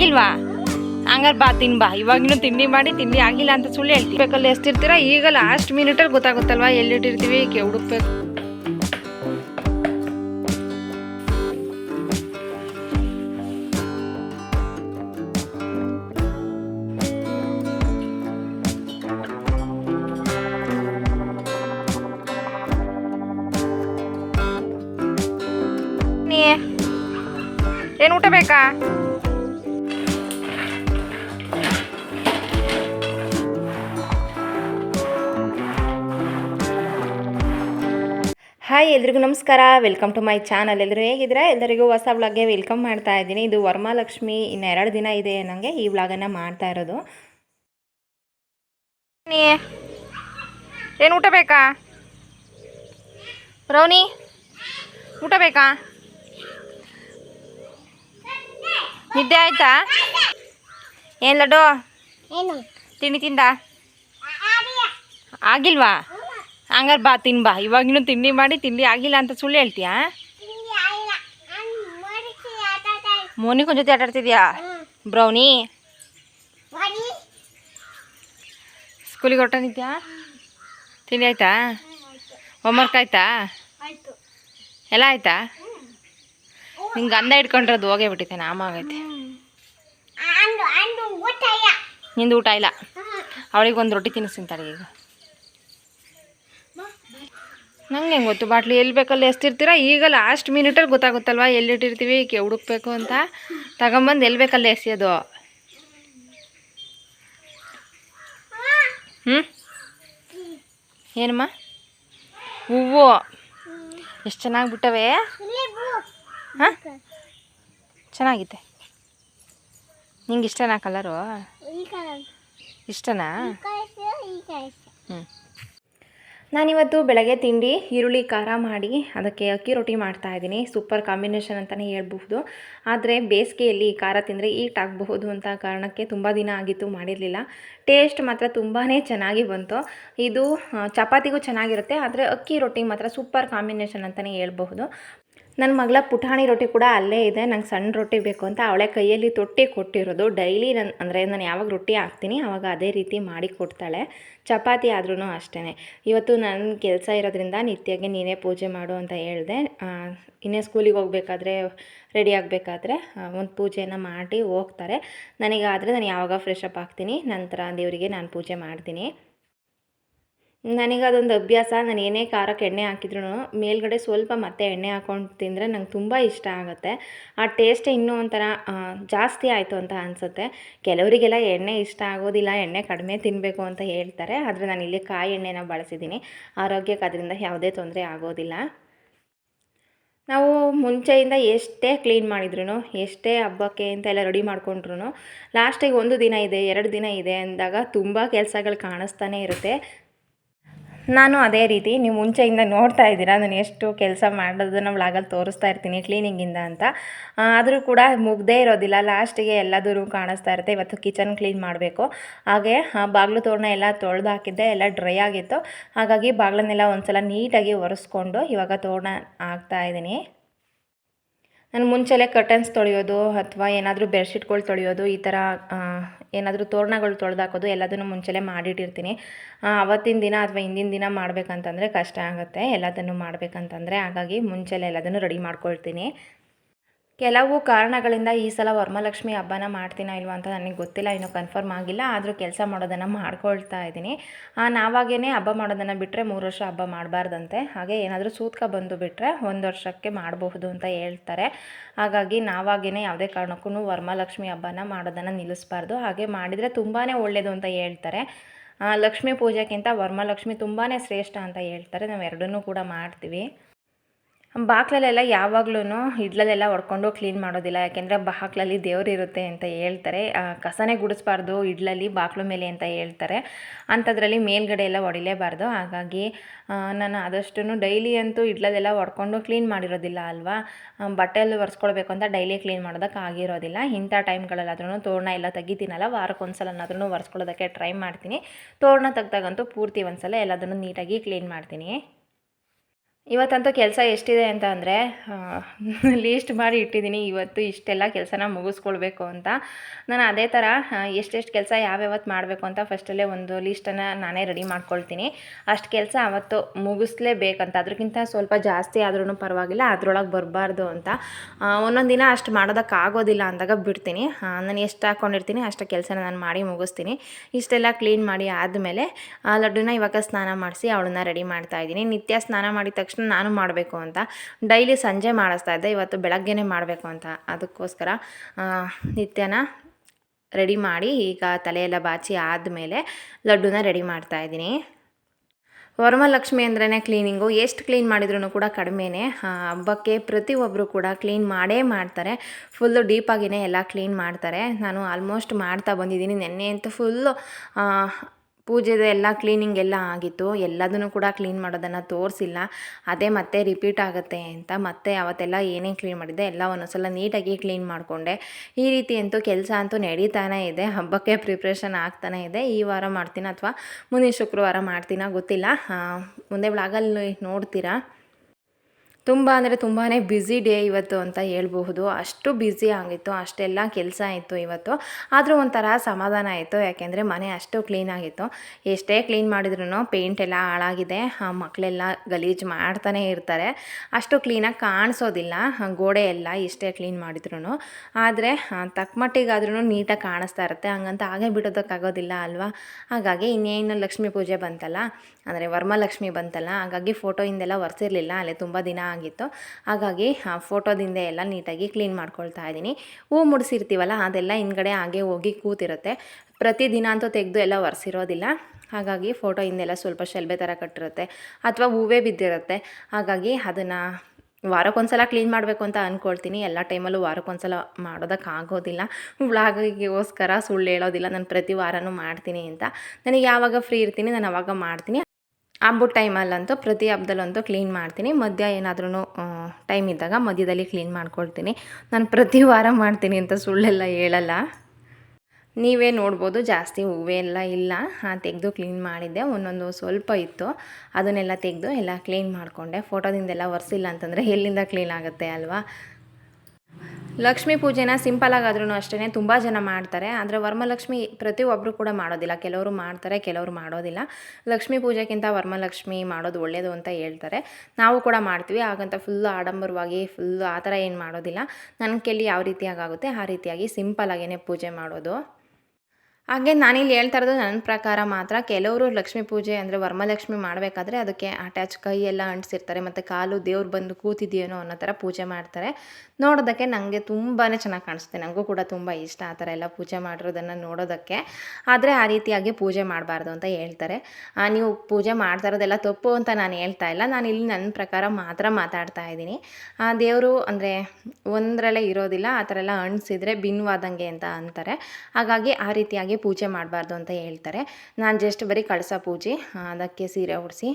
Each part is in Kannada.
ಆಗಿಲ್ವಾ? ಹಂಗಾರೆ ಬಾ, ತಿನ್ ಬಾ. ಇವಾಗಿನೂ ತಿಂಡಿ ಮಾಡಿ, ತಿಂಡಿ ಆಗಿಲ್ಲ ಅಂತ ಸುಳ್ಳು ಹೇಳ್ತೀವಿ ಬೇಕಲ್ಲಿ ಎಷ್ಟಿರ್ತೀರ ಈಗ ಲಾಸ್ಟ್ ಮಿನಿಟಲ್ಲಿ ಗೊತ್ತಾಗುತ್ತಲ್ವಾ ಎಲ್ಲಿಟ್ಟಿರ್ತೀವಿ ಕೆ ಹುಡುಕ್ಬೇಕು. ಏನು ಊಟ ಬೇಕಾ? ಹಾಯ್ ಎಲ್ರಿಗೂ ನಮಸ್ಕಾರ. ವೆಲ್ಕಮ್ ಟು ಮೈ ಚಾನಲ್ ಎಲ್ಲರೂ ಹೇಗಿದ್ರೆ ಎಲ್ಲರಿಗೂ ಹೊಸ ವ್ಲಾಗ್ಗೆ ವೆಲ್ಕಮ್ ಮಾಡ್ತಾ ಇದ್ದೀನಿ. ಇದು ವರ್ಮಾಲಕ್ಷ್ಮಿ. ಇನ್ನು ಎರಡು ದಿನ ಇದೆ ನನಗೆ ಈ ವ್ಲಾಗನ್ನು ಮಾಡ್ತಾ ಇರೋದು. ಏನು ಊಟ ಬೇಕಾ? ರೌನಿ ಊಟ ಬೇಕಾ? ನಿದ್ದೆ ಆಯ್ತಾ? ಏನು ಲಡ್ಡು? ಏನು? ತಿಂಡಿ ತಿಂದ? ಆಗಿಲ್ವಾ? ಹಂಗಾರೆ ಬಾ ತಿನ್ ಬಾ. ಇವಾಗಿನೂ ತಿಂಡಿ ಮಾಡಿ ತಿಂಡಿ ಆಗಿಲ್ಲ ಅಂತ ಸುಳ್ಳು ಹೇಳ್ತೀಯಾ? ಮೋನಿಕೊಂಡ್ ಜೊತೆ ಆಟ ಆಡ್ತಿದ್ಯಾ ಬ್ರೌನಿ? ಸ್ಕೂಲಿಗೆ ಹೊರಟಿದ್ಯಾ ತಿಂಡಿ ಆಯ್ತಾ? ಹೋಮ್ವರ್ಕ್ ಆಯ್ತಾ? ಆಯ್ತು ಎಲ್ಲ ಆಯ್ತಾ? ನಿಂಗೆ ಗಂಧ ಇಟ್ಕೊಂಡಿರೋದು ಹೋಗೇ ನಾಮ ಆಗೈತೆ. ನಿಂದು ಊಟ ಇಲ್ಲ? ಅವಳಿಗೆ ಒಂದು ರೊಟ್ಟಿ ತಿನ್ನಿಸ್ತೀನಿ ಈಗ. ನಂಗೆ ಹೆಂಗೆ ಗೊತ್ತು? ಬಾಟ್ಲಿ ಎಲ್ಲಿ ಬೇಕಲ್ಲಿ ಎಸ್ತಿರ್ತೀರಾ? ಈಗ ಲಾಸ್ಟ್ ಮಿನಿಟಲ್ಲಿ ಗೊತ್ತಾಗುತ್ತಲ್ವ? ಎಲ್ಲಿಟ್ಟಿರ್ತೀವಿ ಕೆ ಹುಡುಕ್ಬೇಕು ಅಂತ? ತಗೊಂಬಂದು ಎಲ್ಲಿ ಬೇಕಲ್ಲಿ ಎಸೆಯೋದು? ಹ್ಞೂ ಏನಮ್ಮ? ಹೂವು. ಎಷ್ಟು ಚೆನ್ನಾಗಿ ಬಿಟ್ಟವೆ? ಹಾಂ? ಚೆನ್ನಾಗಿದೆ ನಿಂಗೆ ಇಷ್ಟನಾ ಕಲರು ಇಷ್ಟನಾ? ಹ್ಞೂ ನಾನಿವತ್ತು ಬೆಳಗ್ಗೆ ತಿಂಡಿ, ಈರುಳ್ಳಿ, ಖಾರ ಮಾಡಿ ಅದಕ್ಕೆ ಅಕ್ಕಿ ರೊಟ್ಟಿ ಮಾಡ್ತಾ ಇದ್ದೀನಿ. ಸೂಪರ್ ಕಾಂಬಿನೇಷನ್ ಅಂತಲೇ ಹೇಳ್ಬಹುದು. ಆದರೆ ಬೇಸಿಗೆಯಲ್ಲಿ ಖಾರ ತಿಂದರೆ ಈಟ್ ಆಗಬಹುದು ಅಂತ ಕಾರಣಕ್ಕೆ ತುಂಬ ದಿನ ಆಗಿತ್ತು, ಮಾಡಿರಲಿಲ್ಲ. ಟೇಸ್ಟ್ ಮಾತ್ರ ತುಂಬಾ ಚೆನ್ನಾಗಿ ಬಂತು. ಇದು ಚಪಾತಿಗೂ ಚೆನ್ನಾಗಿರುತ್ತೆ, ಆದರೆ ಅಕ್ಕಿ ರೊಟ್ಟಿ ಮಾತ್ರ ಸೂಪರ್ ಕಾಂಬಿನೇಷನ್ ಅಂತಲೇ ಹೇಳ್ಬಹುದು. ನನ್ನ ಮಗಳ ಪುಟಾಣಿ ರೊಟ್ಟಿ ಕೂಡ ಅಲ್ಲೇ ಇದೆ, ನಂಗೆ ಸಣ್ಣ ರೊಟ್ಟಿ ಬೇಕು ಅಂತ ಅವಳೆ ಕೈಯಲ್ಲಿ ತೊಟ್ಟಿ ಕೊಟ್ಟಿರೋದು. ಡೈಲಿ ನನ್ನ ಅಂದರೆ ನಾನು ಯಾವಾಗ ರೊಟ್ಟಿ ಹಾಕ್ತೀನಿ ಆವಾಗ ಅದೇ ರೀತಿ ಮಾಡಿ ಕೊಡ್ತಾಳೆ. ಚಪಾತಿ ಆದ್ರೂ ಅಷ್ಟೇ ಇವತ್ತು ನನ್ನ ಕೆಲಸ ಇರೋದ್ರಿಂದ ನಿತ್ಯಗೆ ನೀನೇ ಪೂಜೆ ಮಾಡು ಅಂತ ಹೇಳಿದೆ. ಇನ್ನೇ ಸ್ಕೂಲಿಗೆ ಹೋಗ್ಬೇಕಾದ್ರೆ, ರೆಡಿ ಆಗಬೇಕಾದ್ರೆ ಒಂದು ಪೂಜೆನ ಮಾಡಿ ಹೋಗ್ತಾರೆ. ನನಗಾದರೆ ನಾನು ಯಾವಾಗ ಫ್ರೆಶ್ ಅಪ್ ನಂತರ ದೇವರಿಗೆ ನಾನು ಪೂಜೆ ಮಾಡ್ತೀನಿ. ನನಗೆ ಅದೊಂದು ಅಭ್ಯಾಸ, ನಾನು ಏನೇ ಖಾರಕ್ಕೆ ಎಣ್ಣೆ ಹಾಕಿದ್ರು ಮೇಲ್ಗಡೆ ಸ್ವಲ್ಪ ಮತ್ತೆ ಎಣ್ಣೆ ಹಾಕೊಂಡು ತಿಂದರೆ ನಂಗೆ ತುಂಬ ಇಷ್ಟ ಆಗುತ್ತೆ. ಆ ಟೇಸ್ಟ್ ಇನ್ನೂ ಒಂಥರ ಜಾಸ್ತಿ ಆಯಿತು ಅಂತ ಅನಿಸುತ್ತೆ. ಕೆಲವರಿಗೆಲ್ಲ ಎಣ್ಣೆ ಇಷ್ಟ ಆಗೋದಿಲ್ಲ, ಎಣ್ಣೆ ಕಡಿಮೆ ತಿನ್ನಬೇಕು ಅಂತ ಹೇಳ್ತಾರೆ. ಆದರೆ ನಾನು ಇಲ್ಲಿ ಕಾಯಿ ಎಣ್ಣೆನ ಬಳಸಿದ್ದೀನಿ ಆರೋಗ್ಯಕ್ಕೆ ಅದರಿಂದ ಯಾವುದೇ ತೊಂದರೆ ಆಗೋದಿಲ್ಲ. ನಾವು ಮುಂಚೆಯಿಂದ ಎಷ್ಟೇ ಕ್ಲೀನ್ ಮಾಡಿದ್ರು ಎಷ್ಟೇ ಹಬ್ಬಕ್ಕೆ ಅಂತ ಎಲ್ಲ ರೆಡಿ ಮಾಡ್ಕೊಂಡ್ರು ಲಾಸ್ಟಿಗೆ ಒಂದು ದಿನ ಇದೆ, ಎರಡು ದಿನ ಇದೆ ಅಂದಾಗ ತುಂಬ ಕೆಲಸಗಳು ಕಾಣಿಸ್ತಾನೆ ಇರುತ್ತೆ. ನಾನು ಅದೇ ರೀತಿ ನೀವು ಮುಂಚೆಯಿಂದ ನೋಡ್ತಾ ಇದ್ದೀರಾ ನಾನು ಎಷ್ಟು ಕೆಲಸ ಮಾಡೋದನ್ನು ವ್ಲಾಗಲ್ಲಿ ತೋರಿಸ್ತಾ ಇರ್ತೀನಿ ಕ್ಲೀನಿಂಗಿಂದ ಅಂತ. ಆದರೂ ಕೂಡ ಮುಗ್ದೇ ಇರೋದಿಲ್ಲ, ಲಾಸ್ಟಿಗೆ ಎಲ್ಲದೂ ಕಾಣಿಸ್ತಾ ಇರುತ್ತೆ, ಇವತ್ತು ಕಿಚನ್ ಕ್ಲೀನ್ ಮಾಡಬೇಕು. ಹಾಗೆ ಬಾಗಿಲು ತೋರಣ ಎಲ್ಲ ತೊಳೆದು ಹಾಕಿದ್ದೆ ಎಲ್ಲ ಡ್ರೈ ಆಗಿತ್ತು. ಹಾಗಾಗಿ ಬಾಗಿಲನ್ನೆಲ್ಲ ಒಂದ್ಸಲ ನೀಟಾಗಿ ಒರೆಸ್ಕೊಂಡು ಇವಾಗ ತೋರಣ ಹಾಕ್ತಾ ಇದ್ದೀನಿ. ನಾನು ಮುಂಚೆಲೆ ಕರ್ಟನ್ಸ್ ತೊಳೆಯೋದು ಅಥವಾ ಏನಾದರೂ ಬೆಡ್ಶೀಟ್ಗಳು ತೊಳೆಯೋದು, ಈ ಥರ ಏನಾದರೂ ತೋರಣಗಳು ತೊಳೆದಾಕೋದು ಎಲ್ಲದನ್ನು ಮುಂಚೆಲೆ ಮಾಡಿಟ್ಟಿರ್ತೀನಿ. ಅವತ್ತಿನ ದಿನ ಅಥವಾ ಹಿಂದಿನ ದಿನ ಮಾಡಬೇಕಂತಂದರೆ ಕಷ್ಟ ಆಗುತ್ತೆ. ಎಲ್ಲದನ್ನು ಮಾಡಬೇಕಂತಂದರೆ ಹಾಗಾಗಿ ಮುಂಚೆಲೆ ಎಲ್ಲದನ್ನು ರೆಡಿ ಮಾಡ್ಕೊಳ್ತೀನಿ. ಕೆಲವು ಕಾರಣಗಳಿಂದ ಈ ಸಲ ವರಮಹಾಲಕ್ಷ್ಮಿ ಹಬ್ಬನ ಮಾಡ್ತೀನೋ ಇಲ್ವಾ ಅಂತ ನನಗೆ ಗೊತ್ತಿಲ್ಲ, ಇನ್ನೂ ಕನ್ಫರ್ಮ್ ಆಗಿಲ್ಲ. ಆದರೂ ಕೆಲಸ ಮಾಡೋದನ್ನು ಮಾಡ್ಕೊಳ್ತಾ ಇದ್ದೀನಿ. ನಾವಾಗೇ ಹಬ್ಬ ಮಾಡೋದನ್ನು ಬಿಟ್ಟರೆ ಮೂರು ವರ್ಷ ಹಬ್ಬ ಮಾಡಬಾರ್ದಂತೆ. ಹಾಗೆ ಏನಾದರೂ ಸೂತ್ಕ ಬಂದು ಬಿಟ್ಟರೆ ಒಂದು ವರ್ಷಕ್ಕೆ ಮಾಡಬಹುದು ಅಂತ ಹೇಳ್ತಾರೆ. ಹಾಗಾಗಿ ನಾವಾಗೇ ಯಾವುದೇ ಕಾರಣಕ್ಕೂ ವರಮಹಾಲಕ್ಷ್ಮಿ ಹಬ್ಬನ ಮಾಡೋದನ್ನು ನಿಲ್ಲಿಸಬಾರ್ದು. ಹಾಗೆ ಮಾಡಿದರೆ ತುಂಬಾ ಒಳ್ಳೆಯದು ಅಂತ ಹೇಳ್ತಾರೆ. ಲಕ್ಷ್ಮೀ ಪೂಜೆಗಿಂತ ವರಮಹಾಲಕ್ಷ್ಮಿ ತುಂಬಾ ಶ್ರೇಷ್ಠ ಅಂತ ಹೇಳ್ತಾರೆ. ನಾವು ಎರಡನ್ನೂ ಕೂಡ ಮಾಡ್ತೀವಿ. ಬಾಕ್ಲಲ್ಲೆಲ್ಲ ಯಾವಾಗ್ಲೂ ಇಡ್ಲಲ್ಲೆಲ್ಲ ಒಡ್ಕೊಂಡು ಕ್ಲೀನ್ ಮಾಡೋದಿಲ್ಲ. ಯಾಕೆಂದರೆ ಬಾಕ್ಲಲ್ಲಿ ದೇವ್ರು ಇರುತ್ತೆ ಅಂತ ಹೇಳ್ತಾರೆ. ಕಸನೇ ಗುಡಿಸ್ಬಾರ್ದು ಇಡ್ಲಲ್ಲಿ ಬಾಕ್ಲು ಮೇಲೆ ಅಂತ ಹೇಳ್ತಾರೆ. ಅಂಥದ್ರಲ್ಲಿ ಮೇಲ್ಗಡೆ ಎಲ್ಲ ಹೊಡಿಲೇಬಾರ್ದು ಹಾಗಾಗಿ ನಾನು ಆದಷ್ಟು ಡೈಲಿ ಅಂತೂ ಇಡ್ಲಲ್ಲೆಲ್ಲ ಒಡ್ಕೊಂಡು ಕ್ಲೀನ್ ಮಾಡಿರೋದಿಲ್ಲ ಅಲ್ವಾ? ಬಟ್ಟೆಯಲ್ಲಿ ಒರೆಸ್ಕೊಳ್ಬೇಕು ಅಂತ ಡೈಲಿ ಕ್ಲೀನ್ ಮಾಡೋದಕ್ಕೆ ಆಗಿರೋದಿಲ್ಲ. ಇಂಥ ಟೈಮ್ಗಳಲ್ಲಾದ್ರೂ ತೋರಣ ಎಲ್ಲ ತೆಗಿತೀನಲ್ಲ ವಾರಕ್ಕೊಂದ್ಸಲನಾದ್ರೂ ಒರೆಸ್ಕೊಳ್ಳೋದಕ್ಕೆ ಟ್ರೈ ಮಾಡ್ತೀನಿ. ತೋರಣ ತೆಗ್ದಾಗಂತೂ ಪೂರ್ತಿ ಒಂದ್ಸಲ ಎಲ್ಲದನ್ನು ನೀಟಾಗಿ ಕ್ಲೀನ್ ಮಾಡ್ತೀನಿ. ಇವತ್ತಂತೂ ಕೆಲಸ ಎಷ್ಟಿದೆ ಅಂತ ಅಂದರೆ ಲೀಸ್ಟ್ ಮಾಡಿ ಇಟ್ಟಿದ್ದೀನಿ. ಇವತ್ತು ಇಷ್ಟೆಲ್ಲ ಕೆಲಸನ ಮುಗಿಸ್ಕೊಳ್ಬೇಕು ಅಂತ. ನಾನು ಅದೇ ಥರ ಎಷ್ಟೆಷ್ಟು ಕೆಲಸ ಯಾವ್ಯಾವತ್ತು ಮಾಡಬೇಕು ಅಂತ ಫಸ್ಟಲ್ಲೇ ಒಂದು ಲೀಸ್ಟನ್ನು ನಾನೇ ರೆಡಿ ಮಾಡ್ಕೊಳ್ತೀನಿ. ಅಷ್ಟು ಕೆಲಸ ಅವತ್ತು ಮುಗಿಸ್ಲೇಬೇಕಂತ. ಅದಕ್ಕಿಂತ ಸ್ವಲ್ಪ ಜಾಸ್ತಿ ಆದ್ರೂ ಪರವಾಗಿಲ್ಲ, ಅದರೊಳಗೆ ಬರಬಾರ್ದು ಅಂತ. ಒಂದೊಂದು ದಿನ ಅಷ್ಟು ಮಾಡೋದಕ್ಕಾಗೋದಿಲ್ಲ ಅಂದಾಗ ಬಿಡ್ತೀನಿ. ನಾನು ಎಷ್ಟು ಹಾಕ್ಕೊಂಡಿರ್ತೀನಿ ಅಷ್ಟು ಕೆಲಸನ ನಾನು ಮಾಡಿ ಮುಗಿಸ್ತೀನಿ. ಇಷ್ಟೆಲ್ಲ ಕ್ಲೀನ್ ಮಾಡಿ ಆದಮೇಲೆ ಲಡ್ಡುನ ಇವಾಗ ಸ್ನಾನ ಮಾಡಿಸಿ ಅವಳನ್ನ ರೆಡಿ ಮಾಡ್ತಾ ಇದ್ದೀನಿ. ನಿತ್ಯ ಸ್ನಾನ ಮಾಡಿದ ತಕ್ಷಣ ನಾನು ಮಾಡಬೇಕು ಅಂತ. ಡೈಲಿ ಸಂಜೆ ಮಾಡಿಸ್ತಾ ಇದ್ದೆ, ಇವತ್ತು ಬೆಳಗ್ಗೆನೇ ಮಾಡಬೇಕು ಅಂತ. ಅದಕ್ಕೋಸ್ಕರ ನಿತ್ಯನ ರೆಡಿ ಮಾಡಿ ಈಗ ತಲೆಯೆಲ್ಲ ಬಾಚಿ ಆದಮೇಲೆ ಲಡ್ಡುನ ರೆಡಿ ಮಾಡ್ತಾ ಇದ್ದೀನಿ. ವರಮಲಕ್ಷ್ಮಿ ಅಂದ್ರೇ ಕ್ಲೀನಿಂಗು ಎಷ್ಟು ಕ್ಲೀನ್ ಮಾಡಿದ್ರೂ ಕೂಡ ಕಡಿಮೆನೇ ಹಬ್ಬಕ್ಕೆ ಪ್ರತಿಯೊಬ್ಬರು ಕೂಡ ಕ್ಲೀನ್ ಮಾಡೇ ಮಾಡ್ತಾರೆ. ಫುಲ್ಲು ಡೀಪಾಗಿಯೇ ಎಲ್ಲ ಕ್ಲೀನ್ ಮಾಡ್ತಾರೆ. ನಾನು ಆಲ್ಮೋಸ್ಟ್ ಮಾಡ್ತಾ ಬಂದಿದ್ದೀನಿ. ನೆನ್ನೆ ಅಂತೂ ಫುಲ್ಲು ಪೂಜೆದು ಎಲ್ಲ ಕ್ಲೀನಿಂಗ್ ಎಲ್ಲ ಆಗಿತ್ತು. ಎಲ್ಲದನ್ನು ಕೂಡ ಕ್ಲೀನ್ ಮಾಡೋದನ್ನು ತೋರಿಸಿಲ್ಲ. ಅದೇ ಮತ್ತೆ ರಿಪೀಟ್ ಆಗುತ್ತೆ ಅಂತ ಮತ್ತೆ ಅವತ್ತೆಲ್ಲ ಏನೇನು ಕ್ಲೀನ್ ಮಾಡಿದ್ದೆ ಎಲ್ಲ ಒಂದೊಂದ್ಸಲ ನೀಟಾಗಿ ಕ್ಲೀನ್ ಮಾಡಿಕೊಂಡೆ. ಈ ರೀತಿ ಅಂತೂ ಕೆಲಸ ಅಂತೂ ನಡೀತಾನೇ ಇದೆ. ಹಬ್ಬಕ್ಕೆ ಪ್ರಿಪ್ರೇಷನ್ ಆಗ್ತಾನೇ ಇದೆ. ಈ ವಾರ ಮಾಡ್ತೀನ ಅಥವಾ ಮುಂದಿನ ಶುಕ್ರವಾರ ಮಾಡ್ತೀನ ಗೊತ್ತಿಲ್ಲ. ಮುಂದೆ ಬ್ಲಾಗಲ್ಲಿ ನೋಡ್ತೀರಾ? ತುಂಬ ಅಂದರೆ ತುಂಬಾ ಬ್ಯುಸಿ ಡೇ ಇವತ್ತು ಅಂತ ಹೇಳ್ಬಹುದು. ಅಷ್ಟು ಬ್ಯುಸಿ ಆಗಿತ್ತು ಅಷ್ಟೆಲ್ಲ ಕೆಲಸ ಇತ್ತು ಇವತ್ತು. ಆದರೂ ಒಂಥರ ಸಮಾಧಾನ ಆಯಿತು ಯಾಕೆಂದರೆ ಮನೆ ಅಷ್ಟು ಕ್ಲೀನ್ ಆಗಿತ್ತು. ಎಷ್ಟೇ ಕ್ಲೀನ್ ಮಾಡಿದ್ರು ಪೇಂಟ್ ಎಲ್ಲ ಹಾಳಾಗಿದೆ ಆ, ಮಕ್ಕಳೆಲ್ಲ ಗಲೀಜು ಮಾಡ್ತಾನೆ ಇರ್ತಾರೆ. ಅಷ್ಟು ಕ್ಲೀನಾಗಿ ಕಾಣಿಸೋದಿಲ್ಲ ಗೋಡೆ ಎಲ್ಲ ಎಷ್ಟೇ ಕ್ಲೀನ್ ಮಾಡಿದ್ರು ಆದರೆ ತಕ್ಕ ಮಟ್ಟಿಗಾದ್ರೂ ನೀಟಾಗಿ ಕಾಣಿಸ್ತಾ ಇರುತ್ತೆ. ಹಂಗಂತ ಹಾಗೆ ಬಿಡೋದಕ್ಕಾಗೋದಿಲ್ಲ ಅಲ್ವಾ? ಹಾಗಾಗಿ ಇನ್ನೇನು ಲಕ್ಷ್ಮೀ ಪೂಜೆ ಬಂತಲ್ಲ ಅಂದರೆ ವರ್ಮಲಕ್ಷ್ಮಿ ಬಂತಲ್ಲ ಹಾಗಾಗಿ ಫೋಟೋಯಿಂದೆಲ್ಲ ಒರೆಸಿರ್ಲಿಲ್ಲ. ಅಲ್ಲೇ ತುಂಬ ದಿನ ಆಗಿತ್ತು ಹಾಗಾಗಿ, ಆ, ಫೋಟೋದಿಂದ ಎಲ್ಲ ನೀಟಾಗಿ ಕ್ಲೀನ್ ಮಾಡ್ಕೊಳ್ತಾ ಇದ್ದೀನಿ. ಹೂ ಮುಡಿಸಿರ್ತೀವಲ್ಲ, ಅದೆಲ್ಲ ಹಿಂದ್ಗಡೆ ಹಾಗೆ ಹೋಗಿ ಕೂತಿರುತ್ತೆ. ಪ್ರತಿದಿನ ಅಂತೂ ತೆಗೆದು ಎಲ್ಲ ಒರೆಸಿರೋದಿಲ್ಲ. ಹಾಗಾಗಿ ಫೋಟೋ ಹಿಂದೆಲ್ಲ ಸ್ವಲ್ಪ ಶೆಲ್ಬೆ ಥರ ಕಟ್ಟಿರುತ್ತೆ. ಅಥವಾ ಹೂವೇ ಬಿದ್ದಿರುತ್ತೆ. ಹಾಗಾಗಿ ಅದನ್ನು ವಾರಕ್ಕೊಂದ್ಸಲ ಕ್ಲೀನ್ ಮಾಡಬೇಕು ಅಂತ ಅಂದ್ಕೊಳ್ತೀನಿ ಎಲ್ಲ ಟೈಮಲ್ಲೂ ವಾರಕ್ಕೊಂದ್ಸಲ ಮಾಡೋದಕ್ಕಾಗೋದಿಲ್ಲ ವ್ಲಾಗಿಗೋಸ್ಕರ ಸುಳ್ಳು ಹೇಳೋದಿಲ್ಲ. ನಾನು ಪ್ರತಿ ವಾರನೂ ಮಾಡ್ತೀನಿ ಅಂತ. ನನಗೆ ಯಾವಾಗ ಫ್ರೀ ಇರ್ತೀನಿ, ನಾನು ಅವಾಗ ಮಾಡ್ತೀನಿ. ಹಬ್ಬದ ಟೈಮಲ್ಲಂತೂ ಪ್ರತಿ ಹಬ್ಬದಲ್ಲಂತೂ ಕ್ಲೀನ್ ಮಾಡ್ತೀನಿ. ಮಧ್ಯ ಏನಾದ್ರೂ ಟೈಮ್ ಇದ್ದಾಗ ಮಧ್ಯದಲ್ಲಿ ಕ್ಲೀನ್ ಮಾಡ್ಕೊಳ್ತೀನಿ. ನಾನು ಪ್ರತಿ ವಾರ ಮಾಡ್ತೀನಿ ಅಂತ ಸುಳ್ಳೆಲ್ಲ ಹೇಳಲ್ಲ. ನೀವೇ ನೋಡ್ಬೋದು, ಜಾಸ್ತಿ ಹೂವೆಲ್ಲ ಇಲ್ಲ. ತೆಗೆದು ಕ್ಲೀನ್ ಮಾಡಿದ್ದೆ. ಒಂದೊಂದು ಸ್ವಲ್ಪ ಇತ್ತು. ಅದನ್ನೆಲ್ಲ ತೆಗೆದು ಎಲ್ಲ ಕ್ಲೀನ್ ಮಾಡಿಕೊಂಡೆ. ಫೋಟೋದಿಂದೆಲ್ಲ ಒರೆಸಿಲ್ಲ ಅಂತಂದರೆ ಎಲ್ಲಿಂದ ಕ್ಲೀನ್ ಆಗುತ್ತೆ ಅಲ್ವಾ? ಲಕ್ಷ್ಮೀ ಪೂಜೆನ ಸಿಂಪಲಾಗಾದ್ರೂ ಅಷ್ಟೇ ತುಂಬ ಜನ ಮಾಡ್ತಾರೆ. ಆದರೆ ವರಮಲಕ್ಷ್ಮಿ ಪ್ರತಿಯೊಬ್ಬರು ಕೂಡ ಮಾಡೋದಿಲ್ಲ. ಕೆಲವರು ಮಾಡ್ತಾರೆ, ಕೆಲವರು ಮಾಡೋದಿಲ್ಲ. ಲಕ್ಷ್ಮೀ ಪೂಜೆಗಿಂತ ವರಮಲಕ್ಷ್ಮಿ ಮಾಡೋದು ಒಳ್ಳೆಯದು ಅಂತ ಹೇಳ್ತಾರೆ. ನಾವು ಕೂಡ ಮಾಡ್ತೀವಿ. ಹಾಗಂತ ಫುಲ್ ಆಡಂಬರವಾಗಿ ಫುಲ್ ಆ ಥರ ಏನು ಮಾಡೋದಿಲ್ಲ. ನನ್ನ ಕೈಲಿ ಯಾವ ರೀತಿಯಾಗಿ ಆಗುತ್ತೆ ಆ ರೀತಿಯಾಗಿ ಸಿಂಪಲಾಗೇ ಪೂಜೆ ಮಾಡೋದು. ಹಾಗೆ ನಾನಿಲ್ಲಿ ಹೇಳ್ತಾ ಇರೋದು ನನ್ನ ಪ್ರಕಾರ ಮಾತ್ರ ಕೆಲವರು ಲಕ್ಷ್ಮೀ ಪೂಜೆ ಅಂದರೆ ವರಮಲಕ್ಷ್ಮಿ ಮಾಡಬೇಕಾದ್ರೆ ಅದಕ್ಕೆ ಅಟ್ಯಾಚ್ ಕೈ ಎಲ್ಲ ಅಂಟಿಸಿರ್ತಾರೆ. ಮತ್ತು ಕಾಲು ದೇವ್ರು ಬಂದು ಕೂತಿದೆಯೇನೋ ಅನ್ನೋ ಥರ ಪೂಜೆ ಮಾಡ್ತಾರೆ. ನೋಡೋದಕ್ಕೆ ನನಗೆ ತುಂಬಾ ಚೆನ್ನಾಗಿ ಕಾಣಿಸುತ್ತೆ. ನನಗೂ ಕೂಡ ತುಂಬ ಇಷ್ಟ ಆ ಥರ ಎಲ್ಲ ಪೂಜೆ ಮಾಡಿರೋದನ್ನು ನೋಡೋದಕ್ಕೆ. ಆದರೆ ಆ ರೀತಿಯಾಗಿ ಪೂಜೆ ಮಾಡಬಾರ್ದು ಅಂತ ಹೇಳ್ತಾರೆ. ನೀವು ಪೂಜೆ ಮಾಡ್ತಾ ಇರೋದೆಲ್ಲ ತಪ್ಪು ಅಂತ ನಾನು ಹೇಳ್ತಾ ಇಲ್ಲ. ನಾನು ಇಲ್ಲಿ ನನ್ನ ಪ್ರಕಾರ ಮಾತ್ರ ಮಾತಾಡ್ತಾ ಇದ್ದೀನಿ. ಆ, ದೇವರು ಅಂದರೆ ಒಂದರಲ್ಲೇ ಇರೋದಿಲ್ಲ, ಆ ಥರ ಎಲ್ಲ ಅಣಿಸಿದ್ರೆ ಭಿನ್ನವಾದಂಗೆ ಅಂತ ಅಂತಾರೆ. ಹಾಗಾಗಿ ಆ ರೀತಿಯಾಗಿ ಪೂಜೆ ಮಾಡಬಾರ್ದು ಅಂತ ಹೇಳ್ತಾರೆ. ನಾನು ಜಸ್ಟ್ ಬರೀ ಕಳಸ ಪೂಜೆ ಅದಕ್ಕೆ ಸೀರೆ ಉಡಿಸಿ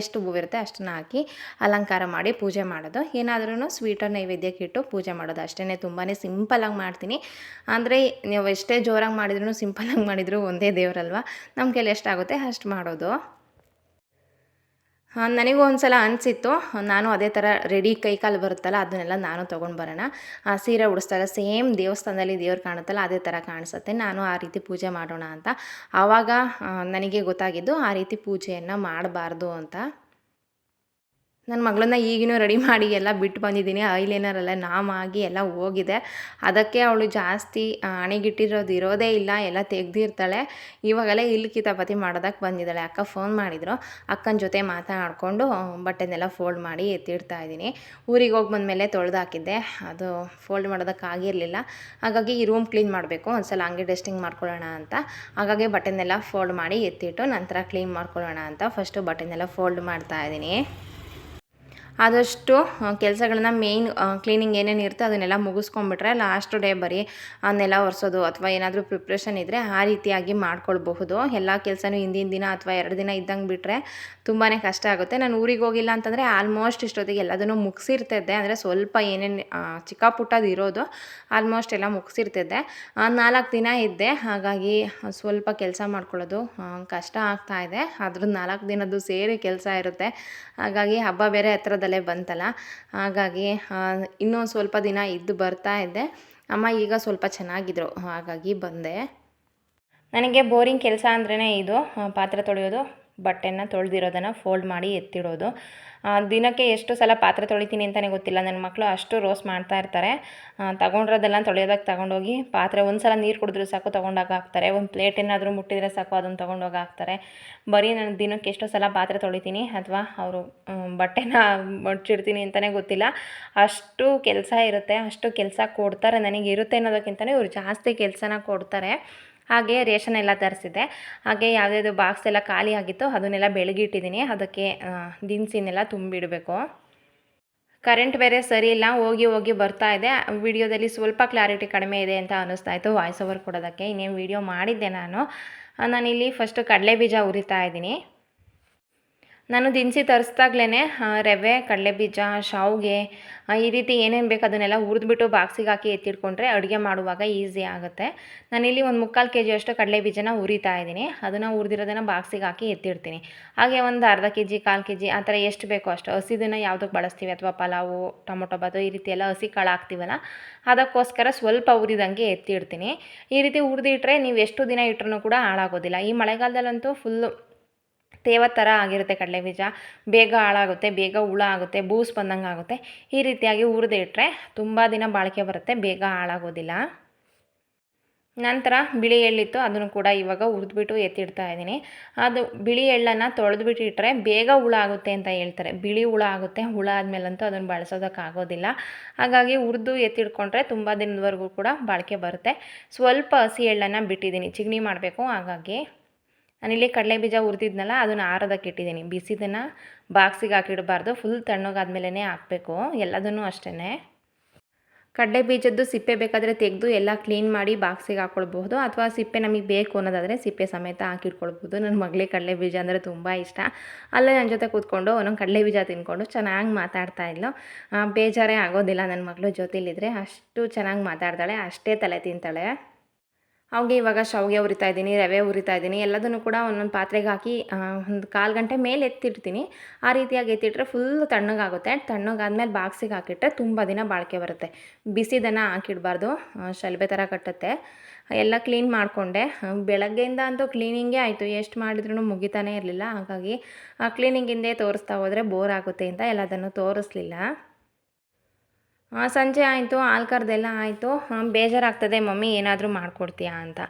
ಎಷ್ಟು ಹೂವಿರುತ್ತೆ ಅಷ್ಟನ್ನ ಹಾಕಿ ಅಲಂಕಾರ ಮಾಡಿ ಪೂಜೆ ಮಾಡೋದು. ಏನಾದ್ರೂ ಸ್ವೀಟ ನೈವೇದ್ಯಕ್ಕೆ ಇಟ್ಟು ಪೂಜೆ ಮಾಡೋದು. ಅಷ್ಟೇ ತುಂಬಾ ಸಿಂಪಲಾಗಿ ಮಾಡ್ತೀನಿ. ಅಂದರೆ ನೀವು ಎಷ್ಟೇ ಜೋರಾಗಿ ಮಾಡಿದ್ರು ಸಿಂಪಲಾಗಿ ಮಾಡಿದರೂ ಒಂದೇ ದೇವರಲ್ವ? ನಮ್ಮ ಕೈಲಿ ಎಷ್ಟಾಗುತ್ತೆ ಅಷ್ಟು ಮಾಡೋದು. ನನಗೂ ಒಂದು ಸಲ ಅನಿಸಿತ್ತು. ನಾನು ಅದೇ ಥರ ರೆಡಿ ಕೈ ಕಾಲು ಬರುತ್ತಲ್ಲ, ಅದನ್ನೆಲ್ಲ ನಾನು ತೊಗೊಂಡು ಬರೋಣ. ಆ, ಸೀರೆ ಉಡಿಸ್ದಾಗ ಸೇಮ್ ದೇವಸ್ಥಾನದಲ್ಲಿ ದೇವ್ರು ಕಾಣುತ್ತಲ್ಲ, ಅದೇ ಥರ ಕಾಣಿಸುತ್ತೆ. ನಾನು ಆ ರೀತಿ ಪೂಜೆ ಮಾಡೋಣ ಅಂತ. ಆವಾಗ ನನಗೆ ಗೊತ್ತಾಗಿದ್ದು ಆ ರೀತಿ ಪೂಜೆಯನ್ನು ಮಾಡಬಾರ್ದು ಅಂತ. ನನ್ನ ಮಗಳನ್ನ ಈಗಿನೂ ರೆಡಿ ಮಾಡಿ ಎಲ್ಲ ಬಿಟ್ಟು ಬಂದಿದ್ದೀನಿ. ಐಲೈನರ್ ಎಲ್ಲ ನಾಮಾಗಿ ಎಲ್ಲ ಹೋಗಿದೆ. ಅದಕ್ಕೆ ಅವಳು ಜಾಸ್ತಿ ಹಣೆಗಿಟ್ಟಿರೋದು ಇರೋದೇ ಇಲ್ಲ. ಎಲ್ಲ ತೆಗೆದಿರ್ತಾಳೆ. ಇವಾಗೆಲ್ಲ ಇಲ್ಲಿ ಕಿತಾಪತಿ ಮಾಡೋದಕ್ಕೆ ಬಂದಿದ್ದಾಳೆ. ಅಕ್ಕ ಫೋನ್ ಮಾಡಿದ್ರು. ಅಕ್ಕನ ಜೊತೆ ಮಾತಾಡಿಕೊಂಡು ಬಟ್ಟೆನೆಲ್ಲ ಫೋಲ್ಡ್ ಮಾಡಿ ಎತ್ತಿಡ್ತಾ ಇದ್ದೀನಿ. ಊರಿಗೆ ಹೋಗಿ ಬಂದಮೇಲೆ ಹಾಕಿದ್ದೆ ಅದು ಫೋಲ್ಡ್ ಮಾಡೋದಕ್ಕಾಗಿರಲಿಲ್ಲ ಹಾಗಾಗಿ ಈ ರೂಮ್ ಕ್ಲೀನ್ ಮಾಡಬೇಕು. ಒಂದು ಸಲ ಹಂಗೆ ಡಸ್ಟಿಂಗ್ ಮಾಡ್ಕೊಳ್ಳೋಣ ಅಂತ. ಹಾಗಾಗಿ ಬಟ್ಟೆನೆಲ್ಲ ಫೋಲ್ಡ್ ಮಾಡಿ ಎತ್ತಿಟ್ಟು ನಂತರ ಕ್ಲೀನ್ ಮಾಡ್ಕೊಳ್ಳೋಣ ಅಂತ ಫಸ್ಟು ಬಟ್ಟೆನೆಲ್ಲ ಫೋಲ್ಡ್ ಮಾಡ್ತಾ ಇದ್ದೀನಿ. ಆದಷ್ಟು ಕೆಲಸಗಳನ್ನ ಮೇಯ್ನ್ ಕ್ಲೀನಿಂಗ್ ಏನೇನು ಇರುತ್ತೆ ಅದನ್ನೆಲ್ಲ ಮುಗಿಸ್ಕೊಂಡ್ಬಿಟ್ರೆ ಲಾಸ್ಟ್ ಡೇ ಬರೀ ಅದನ್ನೆಲ್ಲ ನೆಲ ಒರೆಸೋದು ಅಥವಾ ಏನಾದರೂ ಪ್ರಿಪ್ರೇಷನ್ ಇದ್ದರೆ ಆ ರೀತಿಯಾಗಿ ಮಾಡ್ಕೊಳ್ಬಹುದು. ಎಲ್ಲ ಕೆಲಸನೂ ಹಿಂದಿನ ದಿನ ಅಥವಾ ಎರಡು ದಿನ ಇದ್ದಂಗೆ ಬಿಟ್ಟರೆ ತುಂಬಾ ಕಷ್ಟ ಆಗುತ್ತೆ. ನಾನು ಊರಿಗೆ ಹೋಗಿಲ್ಲ ಅಂತಂದರೆ ಆಲ್ಮೋಸ್ಟ್ ಇಷ್ಟೊತ್ತಿಗೆ ಎಲ್ಲದನ್ನು ಮುಗಿಸಿರ್ತಿದ್ದೆ. ಅಂದರೆ ಸ್ವಲ್ಪ ಏನೇನು ಚಿಕ್ಕ ಪುಟ್ಟದು ಇರೋದು ಆಲ್ಮೋಸ್ಟ್ ಎಲ್ಲ ಮುಗಿಸಿರ್ತಿದ್ದೆ. ನಾಲ್ಕು ದಿನ ಇದ್ದೆ. ಹಾಗಾಗಿ ಸ್ವಲ್ಪ ಕೆಲಸ ಮಾಡ್ಕೊಳ್ಳೋದು ಕಷ್ಟ ಆಗ್ತಾ ಇದೆ. ಅದ್ರ ನಾಲ್ಕು ದಿನದ್ದು ಸೇರಿ ಕೆಲಸ ಇರುತ್ತೆ. ಹಾಗಾಗಿ ಹಬ್ಬ ಬೇರೆ ಹತ್ರದಲ್ಲೇ ಬಂತಲ್ಲ, ಹಾಗಾಗಿ ಇನ್ನೊಂದು ಇನ್ನೂ ಸ್ವಲ್ಪ ದಿನ ಇದ್ದು ಬರ್ತಾ ಇದ್ದೆ. ಅಮ್ಮ ಈಗ ಸ್ವಲ್ಪ ಚೆನ್ನಾಗಿದ್ರು, ಹಾಗಾಗಿ ಬಂದೆ. ನನಗೆ ಬೋರಿಂಗ್ ಕೆಲಸ ಅಂದ್ರೇ ಇದು ಪಾತ್ರೆ ತೊಳೆಯೋದು. ಬಟ್ಟೆನ ತೊಳೆದಿರೋದನ್ನು ಫೋಲ್ಡ್ ಮಾಡಿ ಎತ್ತಿಡೋದು. ದಿನಕ್ಕೆ ಎಷ್ಟು ಸಲ ಪಾತ್ರೆ ತೊಳಿತೀನಿ ಅಂತಲೇ ಗೊತ್ತಿಲ್ಲ. ನನ್ನ ಮಕ್ಕಳು ಅಷ್ಟು ರೋಸ್ ಮಾಡ್ತಾ ಇರ್ತಾರೆ. ತೊಗೊಂಡಿರೋದೆಲ್ಲ ತೊಳೆಯೋದಕ್ಕೆ ತೊಗೊಂಡೋಗಿ ಪಾತ್ರೆ ಒಂದು ಸಲ ನೀರು ಕುಡಿದ್ರೂ ಸಾಕು, ತೊಗೊಂಡೋಗಿ ಹಾಕ್ತಾರೆ. ಒಂದು ಪ್ಲೇಟ್ ಏನಾದರೂ ಮುಟ್ಟಿದ್ರೆ ಸಾಕು, ಅದನ್ನು ತೊಗೊಂಡೋಗಿ ಹಾಕ್ತಾರೆ. ಬರೀ ನಾನು ದಿನಕ್ಕೆ ಎಷ್ಟೋ ಸಲ ಪಾತ್ರೆ ತೊಳಿತೀನಿ ಅಥವಾ ಅವರು ಬಟ್ಟೆನ ಮಡ್ಚಿಡ್ತೀನಿ ಅಂತಲೇ ಗೊತ್ತಿಲ್ಲ. ಅಷ್ಟು ಕೆಲಸ ಇರುತ್ತೆ, ಅಷ್ಟು ಕೆಲಸ ಕೊಡ್ತಾರೆ ನನಗೆ ಇರುತ್ತೆ ಅನ್ನೋದಕ್ಕಿಂತಲೇ ಇವರು ಜಾಸ್ತಿ ಕೆಲಸನ ಕೊಡ್ತಾರೆ. ಹಾಗೆ ರೇಷನ್ ಎಲ್ಲ ತರಿಸಿದ್ದೆ ಹಾಗೆ ಯಾವುದ್ಯಾವುದು ಬಾಕ್ಸ್ ಎಲ್ಲ ಖಾಲಿ ಆಗಿತ್ತು ಅದನ್ನೆಲ್ಲ ಬೆಳಗಿಟ್ಟಿದ್ದೀನಿ ಅದಕ್ಕೆ ದಿನಸಿನೆಲ್ಲ ತುಂಬಿಡಬೇಕು. ಕರೆಂಟ್ ಬೇರೆ ಸರಿ ಇಲ್ಲ. ಹೋಗಿ ಹೋಗಿ ಬರ್ತಾ ಇದೆ. ವಿಡಿಯೋದಲ್ಲಿ ಸ್ವಲ್ಪ ಕ್ಲಾರಿಟಿ ಕಡಿಮೆ ಇದೆ ಅಂತ ಅನ್ನಿಸ್ತಾ ಇತ್ತು ವಾಯ್ಸ್ ಓವರ್ ಕೊಡೋದಕ್ಕೆ. ಇನ್ನೇನು ವಿಡಿಯೋ ಮಾಡಿದ್ದೆ ನಾನು. ನಾನಿಲ್ಲಿ ಫಸ್ಟು ಕಡಲೆ ಬೀಜ ಉರಿತಾ ಇದ್ದೀನಿ. ನಾನು ದಿನಸಿ ತರಿಸ್ದಾಗ್ಲೇ ರವೆ ಕಡಲೆಬೀಜ ಶಾವಿಗೆ ಆ, ಈ ರೀತಿ ಏನೇನು ಬೇಕು ಅದನ್ನೆಲ್ಲ ಹುರಿದ್ಬಿಟ್ಟು ಬಾಕ್ಸಿಗೆ ಹಾಕಿ ಎತ್ತಿಟ್ಕೊಂಡ್ರೆ ಅಡುಗೆ ಮಾಡುವಾಗ ಈಸಿ ಆಗುತ್ತೆ. ನಾನಿಲ್ಲಿ ಒಂದು ಮುಕ್ಕಾಲು ಕೆ ಜಿಯಷ್ಟು ಕಡಲೆಬೀಜನ ಹುರಿತಾ ಇದ್ದೀನಿ. ಅದನ್ನು ಹುರಿದಿರೋದನ್ನು ಬಾಕ್ಸಿಗೆ ಹಾಕಿ ಎತ್ತಿಡ್ತೀನಿ. ಹಾಗೆ ಒಂದು ಅರ್ಧ ಕೆ ಜಿ ಕಾಲು ಕೆ ಜಿ ಆ ಥರ ಎಷ್ಟು ಬೇಕೋ ಅಷ್ಟು ಹಸಿದನ್ನು ಯಾವುದಕ್ಕೆ ಬಳಸ್ತೀವಿ ಅಥವಾ ಪಲಾವು ಟೊಮೊಟೊ ಬಾತು ಈ ರೀತಿ ಎಲ್ಲ ಹಸಿ ಕಾಳು ಹಾಕ್ತೀವಲ್ಲ ಅದಕ್ಕೋಸ್ಕರ ಸ್ವಲ್ಪ ಹುರಿದಂಗೆ ಎತ್ತಿಡ್ತೀನಿ. ಈ ರೀತಿ ಹುರಿದಿಟ್ರೆ ನೀವು ಎಷ್ಟು ದಿನ ಇಟ್ಟರೂ ಕೂಡ ಹಾಳಾಗೋದಿಲ್ಲ. ಈ ಮಳೆಗಾಲದಲ್ಲಂತೂ ಫುಲ್ಲು ತೇವ ಥರ ಆಗಿರುತ್ತೆ ಕಡಲೆಬೀಜ ಬೇಗ ಹಾಳಾಗುತ್ತೆ, ಬೇಗ ಹುಳ ಆಗುತ್ತೆ, ಬೂಸ್ ಬಂದಂಗೆ ಆಗುತ್ತೆ. ಈ ರೀತಿಯಾಗಿ ಹುರಿದು ಇಟ್ಟರೆ ತುಂಬ ದಿನ ಬಾಳಿಕೆ ಬರುತ್ತೆ, ಬೇಗ ಹಾಳಾಗೋದಿಲ್ಲ. ನಂತರ ಬಿಳಿ ಎಳ್ಳಿತ್ತು, ಅದನ್ನು ಕೂಡ ಇವಾಗ ಹುರಿದ್ಬಿಟ್ಟು ಎತ್ತಿಡ್ತಾ ಇದ್ದೀನಿ. ಅದು ಬಿಳಿ ಎಳ್ಳನ್ನು ತೊಳೆದ್ಬಿಟ್ಟು ಇಟ್ಟರೆ ಬೇಗ ಹುಳ ಆಗುತ್ತೆ ಅಂತ ಹೇಳ್ತಾರೆ. ಬಿಳಿ ಹುಳ ಆಗುತ್ತೆ, ಹುಳ ಆದಮೇಲಂತೂ ಅದನ್ನು ಬಳಸೋದಕ್ಕಾಗೋದಿಲ್ಲ. ಹಾಗಾಗಿ ಹುರಿದು ಎತ್ತಿಡ್ಕೊಂಡ್ರೆ ತುಂಬ ದಿನದವರೆಗೂ ಕೂಡ ಬಾಳಿಕೆ ಬರುತ್ತೆ. ಸ್ವಲ್ಪ ಹಸಿ ಎಳ್ಳನ್ನು ಬಿಟ್ಟಿದ್ದೀನಿ, ಚಿಗ್ಣಿ ಮಾಡಬೇಕು ಹಾಗಾಗಿ. ನಾನಿಲ್ಲಿ ಕಡಲೆ ಬೀಜ ಹುರಿದಿದ್ನಲ್ಲ, ಅದನ್ನು ಆರೋದಕ್ಕೆ ಇಟ್ಟಿದ್ದೀನಿ ಬಿಸಿದನ್ನು ಬಾಕ್ಸಿಗೆ ಹಾಕಿಡಬಾರ್ದು ಫುಲ್ ತಣ್ಣಗಾದ್ಮೇಲೆ ಹಾಕಬೇಕು, ಎಲ್ಲದನ್ನೂ ಅಷ್ಟೇ ಕಡಲೆ ಬೀಜದ್ದು ಸಿಪ್ಪೆ ಬೇಕಾದರೆ ತೆಗೆದು ಎಲ್ಲ ಕ್ಲೀನ್ ಮಾಡಿ ಬಾಕ್ಸಿಗೆ ಹಾಕ್ಕೊಳ್ಬಹುದು ಅಥವಾ ಸಿಪ್ಪೆ ನಮಗೆ ಬೇಕು ಅನ್ನೋದಾದರೆ ಸಿಪ್ಪೆ ಸಮೇತ ಹಾಕಿಟ್ಕೊಳ್ಬೋದು ನನ್ನ ಮಗಳೇ ಕಡಲೆ ಬೀಜ ಅಂದರೆ ತುಂಬ ಇಷ್ಟ. ಅಲ್ಲೇ ನನ್ನ ಜೊತೆ ಕೂತ್ಕೊಂಡು ಒಂದೊಂದು ಕಡಲೆ ಬೀಜ ತಿನ್ಕೊಂಡು ಚೆನ್ನಾಗಿ ಮಾತಾಡ್ತಾ ಇದ್ಲು. ಬೇಜಾರೇ ಆಗೋದಿಲ್ಲ ನನ್ನ ಮಗಳು ಜೊತೆಲಿದ್ದರೆ ಅಷ್ಟು ಚೆನ್ನಾಗಿ ಮಾತಾಡ್ತಾಳೆ, ಅಷ್ಟೇ ತಲೆ ತಿಂತಾಳೆ. ಅವ್ಗೆ ಇವಾಗ ಶಾವಿಗೆ ಹುರಿತಾ ಇದ್ದೀನಿ, ರವೆ ಹುರಿತಾ ಇದ್ದೀನಿ, ಎಲ್ಲದನ್ನು ಕೂಡ ಒಂದೊಂದು ಪಾತ್ರೆಗೆ ಹಾಕಿ ಒಂದು ಕಾಲು ಗಂಟೆ ಮೇಲೆ ಎತ್ತಿಡ್ತೀನಿ. ಆ ರೀತಿಯಾಗಿ ಎತ್ತಿಟ್ರೆ ಫುಲ್ ತಣ್ಣಗಾಗುತ್ತೆ. ತಣ್ಣಗಾದ್ಮೇಲೆ ಬಾಕ್ಸಿಗೆ ಹಾಕಿಟ್ರೆ ತುಂಬ ದಿನ ಬಾಳಿಕೆ ಬರುತ್ತೆ. ಬಿಸಿದನ್ನು ಹಾಕಿಡಬಾರ್ದು. ಶಲ್ಬೆ ಥರ ಕಟ್ಟುತ್ತೆ. ಎಲ್ಲ ಕ್ಲೀನ್ ಮಾಡಿಕೊಂಡೆ. ಬೆಳಗ್ಗೆಯಿಂದ ಅಂತೂ ಕ್ಲೀನಿಂಗೇ ಆಯಿತು. ಎಷ್ಟು ಮಾಡಿದ್ರೂ ಮುಗಿತಾನೇ ಇರಲಿಲ್ಲ. ಹಾಗಾಗಿ, ಆ ಕ್ಲೀನಿಂಗಿಂದೇ ತೋರಿಸ್ತಾ ಹೋದರೆ ಬೋರ್ ಆಗುತ್ತೆ ಅಂತ ಎಲ್ಲದನ್ನು ತೋರಿಸ್ಲಿಲ್ಲ. ಸಂಜೆ ಆಯಿತು, ಹಾಲು ಆಯಿತು. ಬೇಜಾರಾಗ್ತದೆ, ಮಮ್ಮಿ ಏನಾದರೂ ಮಾಡಿಕೊಡ್ತೀಯಾ ಅಂತ.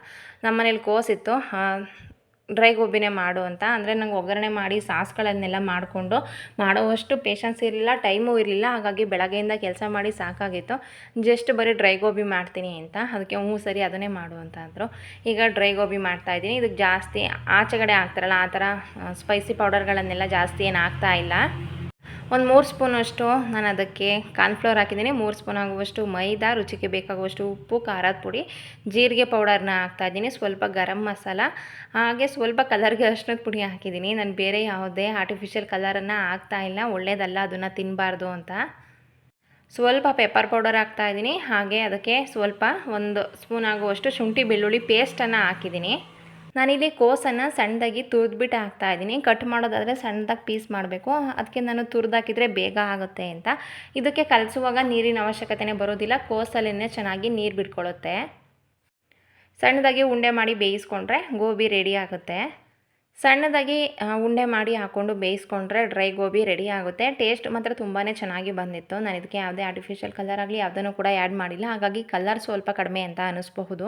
ನಮ್ಮನೇಲಿ ಕೋಸಿತ್ತು ಡ್ರೈ ಗೋಬಿನೇ ಮಾಡು ಅಂತ. ಅಂದರೆ ನಂಗೆ ಒಗ್ಗರಣೆ ಮಾಡಿ, ಸಾಸ್ಗಳನ್ನೆಲ್ಲ ಮಾಡಿಕೊಂಡು ಮಾಡುವಷ್ಟು ಪೇಷನ್ಸ್ ಇರಲಿಲ್ಲ ಟೈಮು ಇರಲಿಲ್ಲ. ಹಾಗಾಗಿ ಬೆಳಗ್ಗೆಯಿಂದ ಕೆಲಸ ಮಾಡಿ ಸಾಕಾಗಿತ್ತು. ಜಸ್ಟ್ ಬರೀ ಡ್ರೈ ಗೋಬಿ ಮಾಡ್ತೀನಿ ಅಂತ. ಅದಕ್ಕೆ ಹ್ಞೂ ಸರಿ, ಅದನ್ನೇ ಮಾಡು ಅಂತ ಅಂದರು. ಈಗ ಡ್ರೈ ಗೋಬಿ ಮಾಡ್ತಾಯಿದ್ದೀನಿ ಇದಕ್ಕೆ ಜಾಸ್ತಿ ಆಚೆಗಡೆ ಹಾಕ್ತಾರಲ್ಲ, ಆ ಥರ ಸ್ಪೈಸಿ ಪೌಡರ್ಗಳನ್ನೆಲ್ಲ ಜಾಸ್ತಿ ಏನು ಹಾಕ್ತಾ ಇಲ್ಲ. ಒಂದು ಮೂರು ಸ್ಪೂನಷ್ಟು ನಾನು ಅದಕ್ಕೆ ಕಾರ್ನ್ಫ್ಲೋರ್ ಹಾಕಿದ್ದೀನಿ. ಮೂರು ಸ್ಪೂನ್ ಆಗುವಷ್ಟು ಮೈದಾ, ರುಚಿಗೆ ಬೇಕಾಗುವಷ್ಟು ಉಪ್ಪು, ಖಾರದ ಪುಡಿ, ಜೀರಿಗೆ ಪೌಡರ್ನ ಹಾಕ್ತಾಯಿದ್ದೀನಿ ಸ್ವಲ್ಪ ಗರಂ ಮಸಾಲ, ಹಾಗೆ ಸ್ವಲ್ಪ ಕಲರ್ಗೆ ಅರ್ಶಿನದ ಪುಡಿ ಹಾಕಿದ್ದೀನಿ. ನಾನು ಬೇರೆ ಯಾವುದೇ ಆರ್ಟಿಫಿಷಿಯಲ್ ಕಲರನ್ನು ಹಾಕ್ತಾ ಇಲ್ಲ. ಒಳ್ಳೇದಲ್ಲ, ಅದನ್ನು ತಿನ್ನಬಾರ್ದು ಅಂತ. ಸ್ವಲ್ಪ ಪೆಪ್ಪರ್ ಪೌಡರ್ ಹಾಕ್ತಾಯಿದ್ದೀನಿ ಹಾಗೆ ಅದಕ್ಕೆ ಸ್ವಲ್ಪ ಒಂದು ಸ್ಪೂನ್ ಆಗುವಷ್ಟು ಶುಂಠಿ ಬೆಳ್ಳುಳ್ಳಿ ಪೇಸ್ಟನ್ನು ಹಾಕಿದ್ದೀನಿ. ನಾನಿಲ್ಲಿ ಕೋಸನ್ನು ಸಣ್ಣದಾಗಿ ತುರಿದ್ಬಿಟ್ಟು ಹಾಕ್ತಾ ಇದ್ದೀನಿ. ಕಟ್ ಮಾಡೋದಾದರೆ ಸಣ್ಣದಾಗಿ ಪೀಸ್ ಮಾಡಬೇಕು. ಅದಕ್ಕೆ ನಾನು ತುರಿದಾಕಿದ್ರೆ ಬೇಗ ಆಗುತ್ತೆ ಅಂತ. ಇದಕ್ಕೆ ಕಲಸುವಾಗ ನೀರಿನ ಅವಶ್ಯಕತೆನೇ ಬರೋದಿಲ್ಲ. ಕೋಸಲ್ಲೇ ಚೆನ್ನಾಗಿ ನೀರು ಬಿಟ್ಕೊಳ್ಳುತ್ತೆ ಸಣ್ಣದಾಗಿ ಉಂಡೆ ಮಾಡಿ ಬೇಯಿಸ್ಕೊಂಡ್ರೆ ಗೋಬಿ ರೆಡಿ ಆಗುತ್ತೆ. ಸಣ್ಣದಾಗಿ ಉಂಡೆ ಮಾಡಿ ಹಾಕ್ಕೊಂಡು ಬೇಯಿಸ್ಕೊಂಡ್ರೆ ಡ್ರೈ ಗೋಬಿ ರೆಡಿ ಆಗುತ್ತೆ. ಟೇಸ್ಟ್ ಮಾತ್ರ ತುಂಬಾ ಚೆನ್ನಾಗಿ ಬಂದಿತ್ತು. ನಾನು ಇದಕ್ಕೆ ಯಾವುದೇ ಆರ್ಟಿಫಿಷಿಯಲ್ ಕಲರ್ ಆಗಲಿ, ಯಾವುದನ್ನು ಕೂಡ ಆ್ಯಡ್ ಮಾಡಿಲ್ಲ. ಹಾಗಾಗಿ ಕಲರ್ ಸ್ವಲ್ಪ ಕಡಿಮೆ ಅಂತ ಅನ್ನಿಸ್ಬಹುದು